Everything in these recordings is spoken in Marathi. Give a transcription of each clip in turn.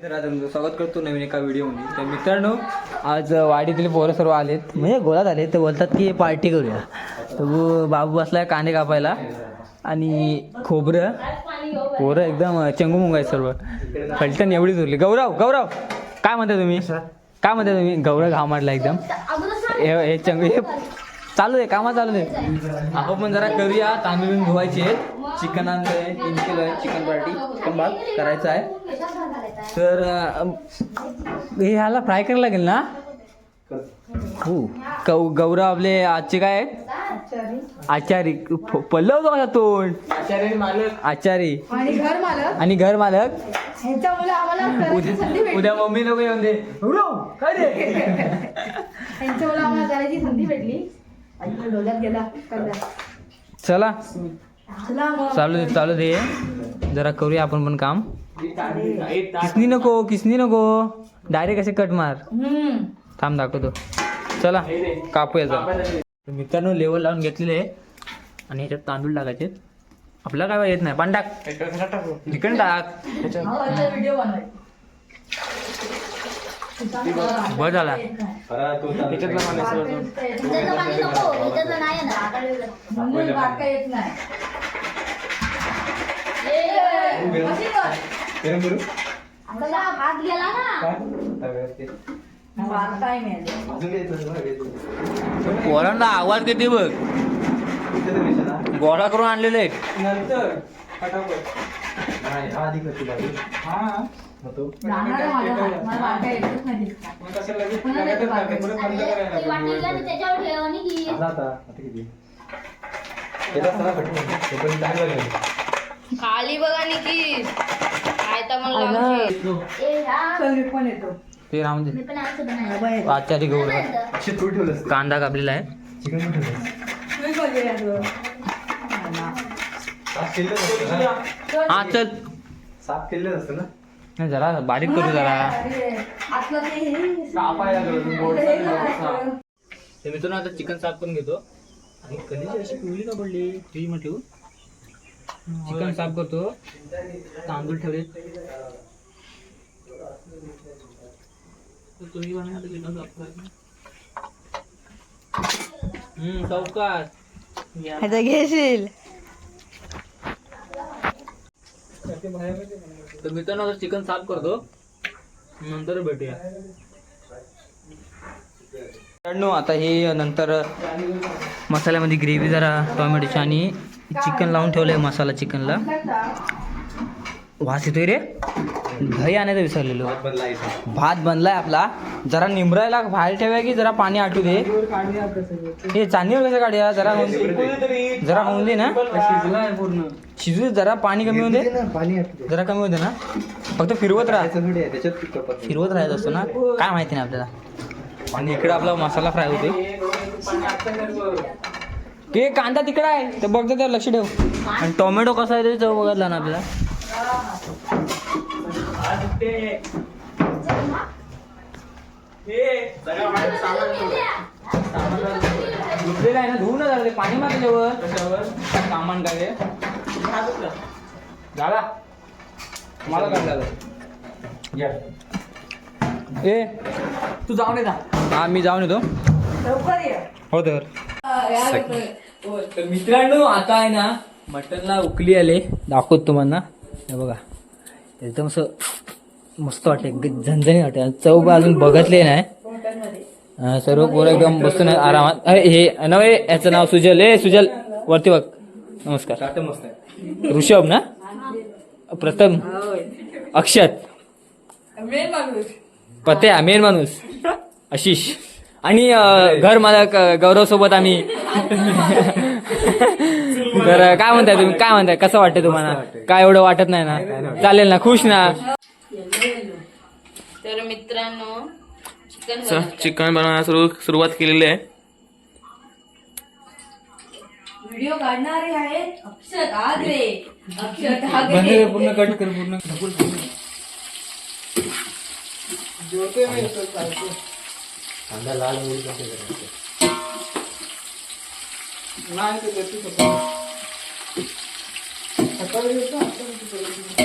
तर आता तुमचं स्वागत करतो नवीन एका व्हिडिओमध्ये. तर मित्रांनो आज वाडीतील पोरं सर्व आलेत. म्हणजे गोळात आले तर बोलतात की पार्टी करूया. तर बाबू बसलाय कांदे कापायला आणि खोबरं. पोरं एकदम चंगू मुंग आहे सर्व. फलटण एवढीच उरली. गौरव गौरव! काय म्हणता तुम्ही? काय म्हणता तुम्ही? गौरव घाम मारला एकदम. हे हे चंगू हे चालू आहे कामा चालू आहे. आपण पण जरा करूया. तांदूळ धुवायचे आहेत. चिकन आणलंय तीन किलो आहे. चिकन पार्टी चिकन भाग करायचा आहे. तर हे ह्याला फ्राय करायला लागेल ना? हो. गौ गौरव आपले आजचे काय आहेत? आचारी. पल्लव तो कसा तोंड आचारी. आणि घर मालक. आणि घर मालक. ह्यांच्यामुळे आम्हाला करायची संधी उद्या भेटली. उद्या मम्मी लोक येऊन दे. गौरव, काय रे? ह्यांच्यामुळे आम्हाला करायची संधी भेटली. डोल्यात गेला. करला. चला. चला चालू दे चालू दे. जरा करूया आपण पण काम. किसनी नको किसनी नको. डायरेक्ट असे कट मार. हम्म. थांब दाखवतो. चला कापूया जरा मित्रांनो लेवल लावून घेतलेले. आहे आणि ह्याच्यात तांदूळ टाकायचे. आपल्याला काय येत नाही. पण टाक. चिकन टाक? हा बरं झाला म्हणून बारका येत नाही. अशी कर. हात गेला ना. बारका आहे मेले. पोरांना आवाज किती बघ. गोळा करून आणलेले आहेत. नंतर जाणार आहे माझ्या हात. मला बारका येतच नाही. पुन्हा त्याच्यावर की खाली बघा निकी काय तर मला लावशी. ए ह्या चल मी पण येतो. ते राहून मी दे पण असं बनायचं आचारी गौरव कांदा कापलेला आहे. मी पण येतो. हा चल. साफ केलेलं असतं ना? ते हे- कापायला लागलं, गोड हे चालू करायचं. आहे. ते मित्रांनो आता चिकन साफ करून घेतो. आणि कधीची अशी पिवळी का पडली मध्ये ठेवून. चिकन साफ करतो. तांदूळ ठेवले तुम्ही आता चिकन साफ करायचं. चौकात घेशील? तर मित्रांनो आता चिकन साफ करतो. नंतर भेटूया. मित्रांनो आता हे नंतर मसाल्यामध्ये ग्रेव्ही जरा टोमॅटोची आणि चिकन लावून ठेवलंय मसाला चिकनला. वास येतोय रे. दही आणायचं विसरलेलो. भात बनलाय आपला. जरा निमरायला बाहेर ठेवूया की जरा पाणी आटू दे. हे चांदीवर कसं काढूया? जरा. जरा होऊन दे ना. शिजू जरा पाणी कमी होऊन दे. जरा कमी होते ना. फक्त फिरवत राहा. थोडी आहे त्याच्यात कपात फिरवत राहायचं असतो ना. काय माहिती नाही आपल्याला. आणि इकडे आपला मसाला फ्राय होते ते कांदा तिकडे आहे. तर बघतो त्यावर लक्ष ठेव. आणि टोमॅटो कसा आहे ते चव बघितला ना आपल्याला. धुतलेलं आहे ना धुवू ना जरा ते पाणी मार त्याच्यावर. कशावर? सामान काय ते झाला. मला काय झालं? ए तू जाऊन ये हा मी जाऊन येतो. लवकर ये. हो तर. हा. तर मित्रांनो आता आहे ना मटनला उकली आले. दाखवतो तुम्हाला. हे बघा. एकदम असं मस्त वाटतं झणझणी वाटते चव अजून बघतले नाही. सर्व पोरं एकदम बसून आरामात. अरे हे नव्हे याचं नाव सुजल. ए सुजल वरती बघ. नमस्कार. मस्त आहे. ऋषभ ना? प्रथम अक्षत. पत्या मेन माणूस. आशिष. आणि घर मालक गौरव सोबत आम्ही. तर काय म्हणताय तुम्ही? काय म्हणताय? कसं वाटतं तुम्हाला? काय एवढं वाटत नाही ना? चालेल ना? खुश ना? तर मित्रांनो चिकन चिकन बनवायला सुरू सुरुवात केलेली आहे. व्हिडिओ काढणारे आहेत अक्षत आगरे. अक्षत आगरे. पूर्ण कट कर पूर्ण. सकाळी येतो.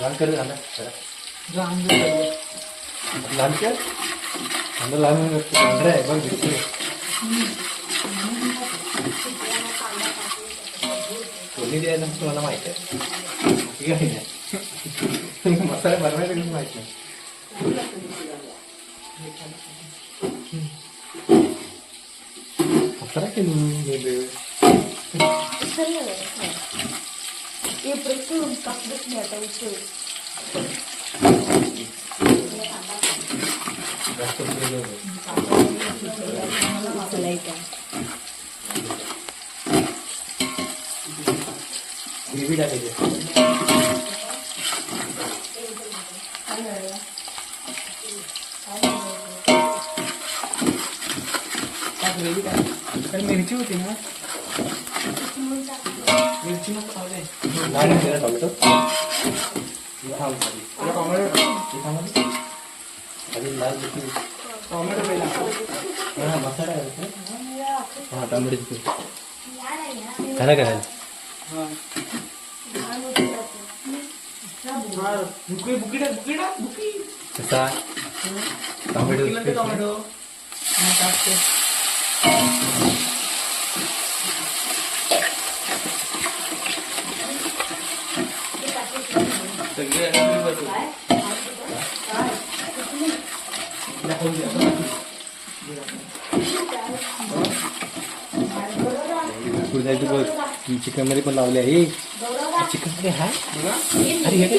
लाल कर झाला लाल कर कांदा लाल नाही करतो. पांढरा आहे बघ दिसतोय. कोणी द्यायला तुम्हाला माहिती आहे ठीक आहे ना? मसाला माहिती आहे माहीत नाही मसाला केली ग्रेव्ही टाकायची मिरची होती ना। मिरची मग खावले नाही नाही, त्याला टोमॅटो हे थांब खाली. हे थांब खाली. खाली लाल चटणी. टोमॅटो पहिला हा, मसाला आहे का? हा टोमॅटो चटणी. काय नाही करायला बुकी बुकी टाक बुकी टाक बुकी कसा टोमॅटो बुकीला ते टोमॅटो। चिकन मध्ये पण लावले आहे चिकन मध्ये हा अरे हे काय?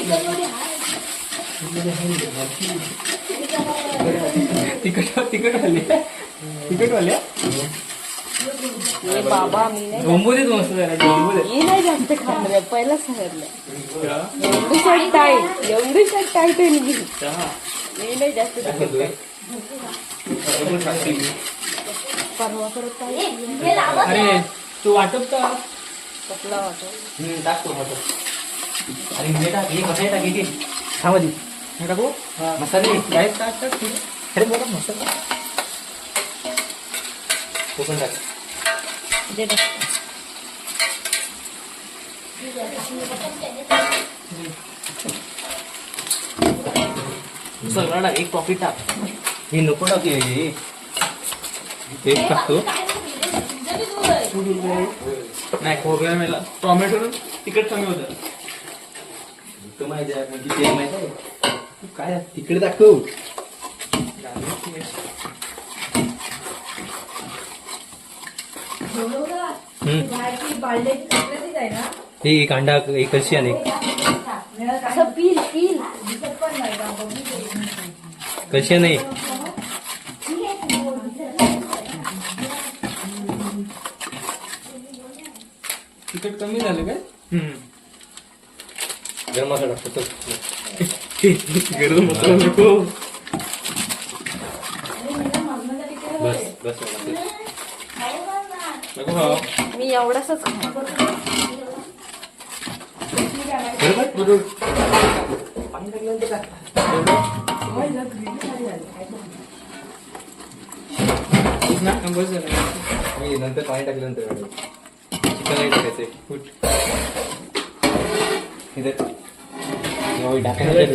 तिकट तिकट वाले तिकट वाले बाबा मी नाही डोंबोले मस्त जरा डोंबोले मी नाही जास्त खाणार पहिलाच सांगितलं एवढी शर्ट टाईट एवढी शर्ट टाईट आहे मी मी नाही जास्त परवा परत काय हे लावत अरे तू वाटप का वाटत. अरे हे टाक हे मसाले टाक इथे थांब आधी. हे टाकू मसाले टाक टाक ठीक अरे बघा मसाला तो पण टाक. सगळं टाक एक पॉकेट टाक. हे नको टाकू हे. तेच टाकतो. नाही खोबऱ्या मेला टोमॅटो तिकट कमी होतं. तो माहिती आहे म्हणजे ते माहिती आहे? तू काय तिकडे दाखव हे एक अंडा एक. कशी आणि कशी नाही तिकट कमी झालं काय? गरम मसाला टाकतो गरम मसाला नको. बस बस. मी एवढाच मी नंतर पाणी टाकल्यानंतर. चिकन नाही टाकायचंय फूट.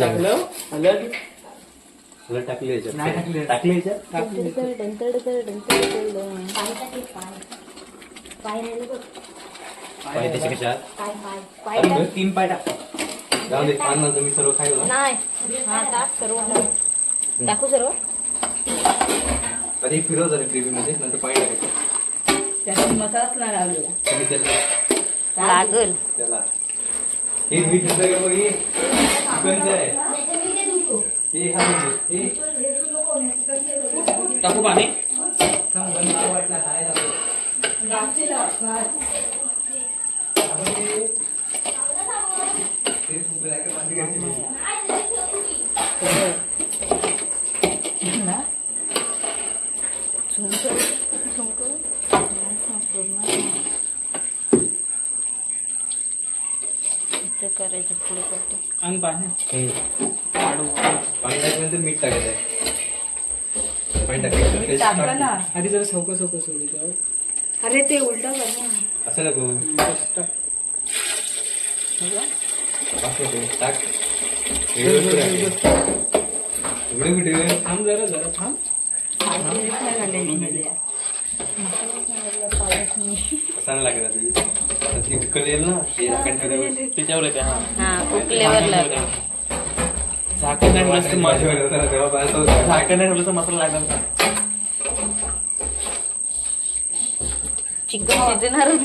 टाकलं. हळद हळद टाकली याच्यात. नाही टाकली. टाकली याच्यात? टाकली पाय राहिले बघ. पाय त्याच्या कशात पाय पाय. पाय अरे टाक. बरं, तीन पाय टाक. जाऊ दे पान नंतर मी सर्व खायला नाही. हा टाक सर्व. टाक. टाकू सर्व? आधी फिरव जरा ग्रेव्ही मध्ये नंतर पाणी टाकायचं त्याच्यात मसालाच नाही लावलेला तुम्ही त्याला लागल. त्याला. हे मीठ नंतर का बघ हे? चिकनचं आहे. त्याच्या मी ते हे हा म्हणजे हे? टाकू पाणी? हे-? ते करायचं पुढे करते आणि पाणी पाणी टाकल्यानंतर मीठ टाकायचं रिफाईंड टाकायचं काढ. आधी जरा सौकं सौकं सोडली तर अरे ते उलट असं नको. टाक. एवढं कुठे आहे? एवढं कुठे? आहे? थांब जरा जरा थांब. सांग लागेल ती. येईल ना. ते झाकण ठेवल्यावर. त्याच्यावर येते हा. हा कुकलेवर लाग झाकण नाही ठेवलं तर मसाला वेळेला तर तेव्हा पाहायचं होतं. झाकण नाही ठेवलं तर मसाला लागणार का चिकन शिजणारच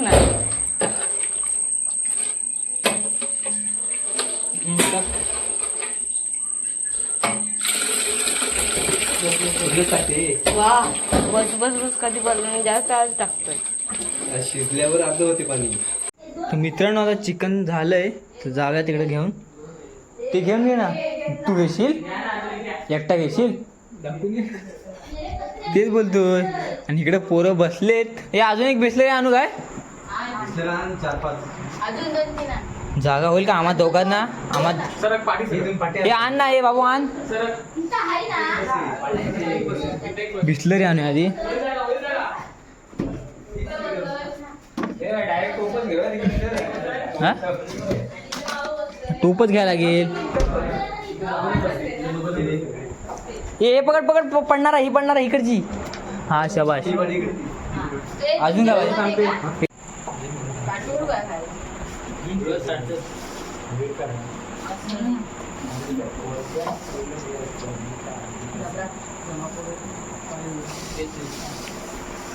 टाकते. वा बस बस बस कधी बनवून जास्त आज टाकतोय. आज शिजल्यावर अर्ध होते पाणी. तर मित्रांनो आता चिकन झालंय तर जाऊया तिकडे घेऊन. ते घेऊन घे ना. तू घेशील? एकटा घेशील? तेच बोलतोय आणि इकडे पोरं बसलेत. हे अजून एक बेसले आणू काय? दुसऱ्याला आण चार पाच. अजून दोन तीन आण. जागा होईल का आम्हा दोघांना आम्हा सरक पाठी हे आण ना हे बाबू आण. इथं आहे ना? बिस्लरी आणू आधी. हा टोपच घ्यायला लागेल. ए पकड पकड प- पडणार आहे, ही पडणार आहे इकडची. हा शबाश अजून काय पाहिजे?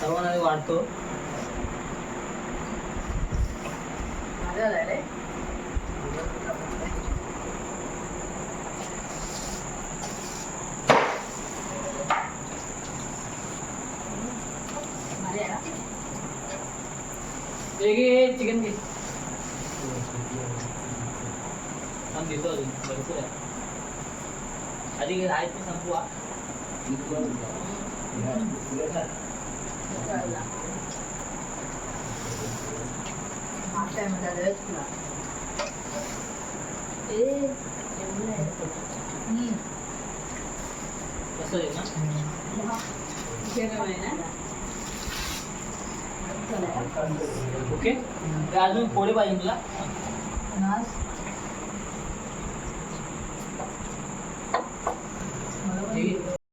सर्वांना वाढतो माझं झालंय रे. भारी आहे ना? चिकन घे थांब घेतो अजून भरपूर आहे आधी घे, आहे ते संपवा मागच्या time मध्ये आलेलंच तुला. ए, एवढं आहे. हम्म. कसं आहे ना जेवण आहे ना? ओके? अजून पोळी पाहिजे तुला?